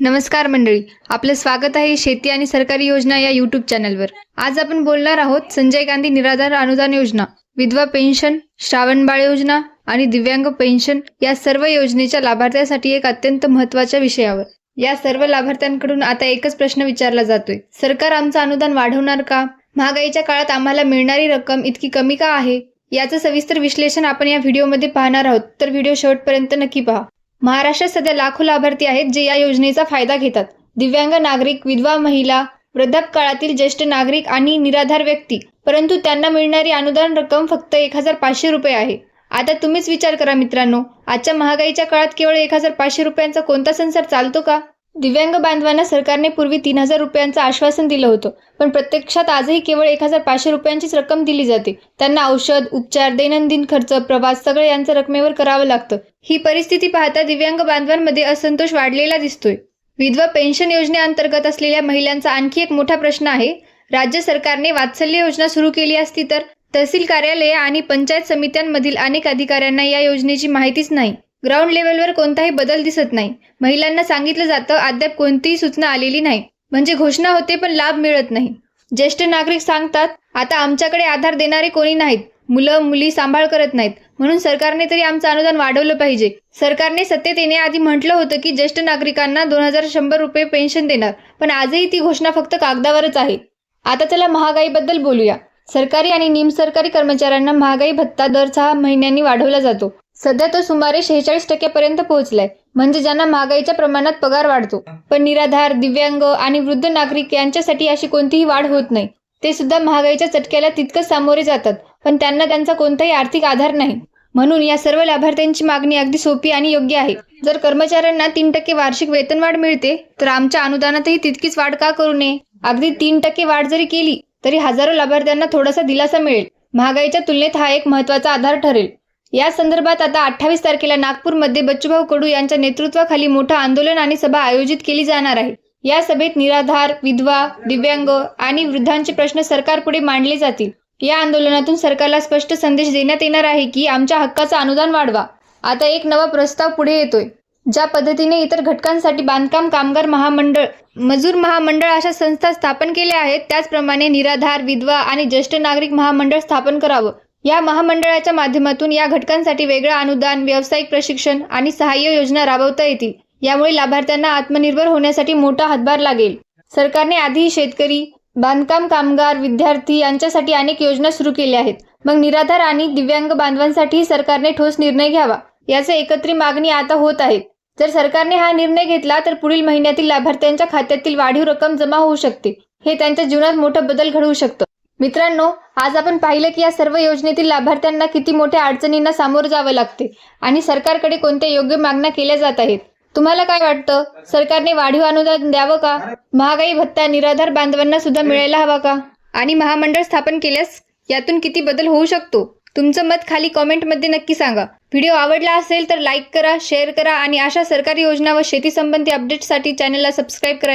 नमस्कार मंडळी आपलं स्वागत आहे शेती आणि सरकारी योजना या यूट्यूब चॅनलवर. आज आपण बोलणार आहोत संजय गांधी निराधार अनुदान योजना विधवा पेन्शन श्रावणबाळ योजना आणि दिव्यांग पेन्शन या सर्व योजनेच्या लाभार्थ्यासाठी एक अत्यंत महत्त्वाच्या विषयावर. या सर्व लाभार्थ्यांकडून आता एकच प्रश्न विचारला जातोय. सरकार आमचं अनुदान वाढवणार का? महागाईच्या काळात आम्हाला मिळणारी रक्कम इतकी कमी का आहे? याचं सविस्तर विश्लेषण आपण या व्हिडिओमध्ये पाहणार आहोत तर व्हिडिओ शेवटपर्यंत नक्की पहा. महाराष्ट्रात सध्या लाखो लाभार्थी आहेत जे या योजनेचा फायदा घेतात. दिव्यांग नागरिक विधवा महिला वृद्धापकाळातील ज्येष्ठ नागरिक आणि निराधार व्यक्ती परंतु त्यांना मिळणारी अनुदान रक्कम फक्त एक हजार पाचशे रुपये आहे. आता तुम्हीच विचार करा मित्रांनो आजच्या महागाईच्या काळात केवळ एक हजार पाचशे रुपयांचा कोणता संसार चालतो का? दिव्यांग बांधवांना सरकारने पूर्वी तीन हजार रुपयांचं आश्वासन दिलं होतं पण प्रत्यक्षात आजही केवळ एक हजार पाचशे रुपयांचीच रक्कम दिली जाते. त्यांना औषध उपचार दैनंदिन खर्च प्रवास सगळे यांचं रकमेवर करावं लागतं. ही परिस्थिती पाहता दिव्यांग बांधवांमध्ये असंतोष वाढलेला दिसतोय. विधवा पेन्शन योजनेअंतर्गत असलेल्या महिलांचा आणखी एक मोठा प्रश्न आहे राज्य सरकारने वात्सल्य योजना सुरू केली असती तर तहसील कार्यालये आणि पंचायत समित्यांमधील अनेक अधिकाऱ्यांना या योजनेची माहितीच नाही. ग्राउंड लेवलवर कोणताही बदल दिसत नाही. महिलांना सांगितलं जातं अद्याप कोणतीही सूचना आलेली नाही. म्हणजे घोषणा होते पण लाभ मिळत नाही. ज्येष्ठ नागरिक सांगतात आता आमच्याकडे आधार देणारे कोणी नाहीत. मुलं मुली सांभाळ करत नाहीत. म्हणून सरकारने तरी आमचं अनुदान वाढवलं पाहिजे. सरकारने सत्तेत येण्याआधी म्हटलं होतं की ज्येष्ठ नागरिकांना दोन हजार शंभर रुपये पेन्शन देणार. पण आजही ती घोषणा फक्त कागदावरच आहे. आता चला महागाईबद्दल बोलूया. सरकारी आणि निमसरकारी कर्मचाऱ्यांना महागाई भत्ता दर सहा महिन्यांनी वाढवला जातो. सध्या तो सुमारे शेहेचाळीस टक्क्यापर्यंत पोहोचलाय. म्हणजे ज्यांना महागाईच्या प्रमाणात पगार वाढतो. पण निराधार दिव्यांग आणि वृद्ध नागरिक यांच्यासाठी अशी कोणतीही वाढ होत नाही. ते सुद्धा महागाईच्या चटक्याला तितकंच सामोरे जातात. पण त्यांना त्यांचा कोणताही आर्थिक आधार नाही. म्हणून या सर्व लाभार्थ्यांची मागणी अगदी सोपी आणि योग्य आहे. जर कर्मचाऱ्यांना तीन टक्के वार्षिक वेतनवाढ मिळते तर आमच्या अनुदानातही तितकीच वाढ का करू नये? अगदी तीन टक्के वाढ जरी केली तरी हजारो लाभार्थ्यांना थोडासा दिलासा मिळेल. महागाईच्या तुलनेत हा एक महत्त्वाचा आधार ठरेल. या संदर्भात आता अठ्ठावीस तारखेला नागपूरमध्ये बच्चूभाऊ कडू यांच्या नेतृत्वाखाली मोठं आंदोलन आणि सभा आयोजित केली जाणार आहे. या सभेत निराधार विधवा दिव्यांग आणि वृद्धांचे प्रश्न सरकारपुढे मांडले जातील. या आंदोलनातून सरकारला स्पष्ट संदेश देण्यात येणार आहे की आमच्या हक्काचं अनुदान वाढवा. आता एक नवा प्रस्ताव पुढे येतोय ज्या पद्धतीने इतर घटकांसाठी बांधकाम कामगार महामंडळ मजूर महामंडळ अशा संस्था स्थापन केल्या आहेत त्याचप्रमाणे निराधार विधवा आणि ज्येष्ठ नागरिक महामंडळ स्थापन करावं. या महामंडळाच्या माध्यमातून या घटकांसाठी वेगळं अनुदान व्यावसायिक प्रशिक्षण आणि सहाय्य योजना राबवता येतील. यामुळे लाभार्थ्यांना आत्मनिर्भर होण्यासाठी मोठा हातभार लागेल. सरकारने आधीही शेतकरी बांधकाम कामगार विद्यार्थी यांच्यासाठी अनेक योजना सुरू केल्या आहेत. मग निराधार आणि दिव्यांग बांधवांसाठी सरकारने ठोस निर्णय घ्यावा याचे एकत्रित मागणी आता होत आहेत जर सरकारने हा निर्णय घेतला तर पुढील महिन्यातील लाभार्थ्यांच्या खात्यातील वाढीव रक्कम जमा होऊ शकते. हे त्यांच्या जीवनात मोठा बदल घडवू शकतं. मित्रांनो आज आपण पाहिलं की या सर्व योजनेतील लाभार्थ्यांना किती मोठ्या अडचणींना सामोरं जावं लागते आणि सरकारकडे कोणत्या योग्य मागण्या केल्या जात आहेत. तुम्हाला काय वाटतं? सरकारने वाढीव अनुदान द्यावं का? महागाई भत्ता निराधार बांधवांना सुद्धा मिळायला हवा का? आणि महामंडळ स्थापन केल्यास यातून किती बदल होऊ शकतो? तुमचं मत खाली कॉमेंटमध्ये नक्की सांगा. व्हिडिओ आवडला असेल तर लाईक करा शेअर करा आणि अशा सरकारी योजना व शेती संबंधी अपडेटसाठी चॅनलला सबस्क्राईब करा.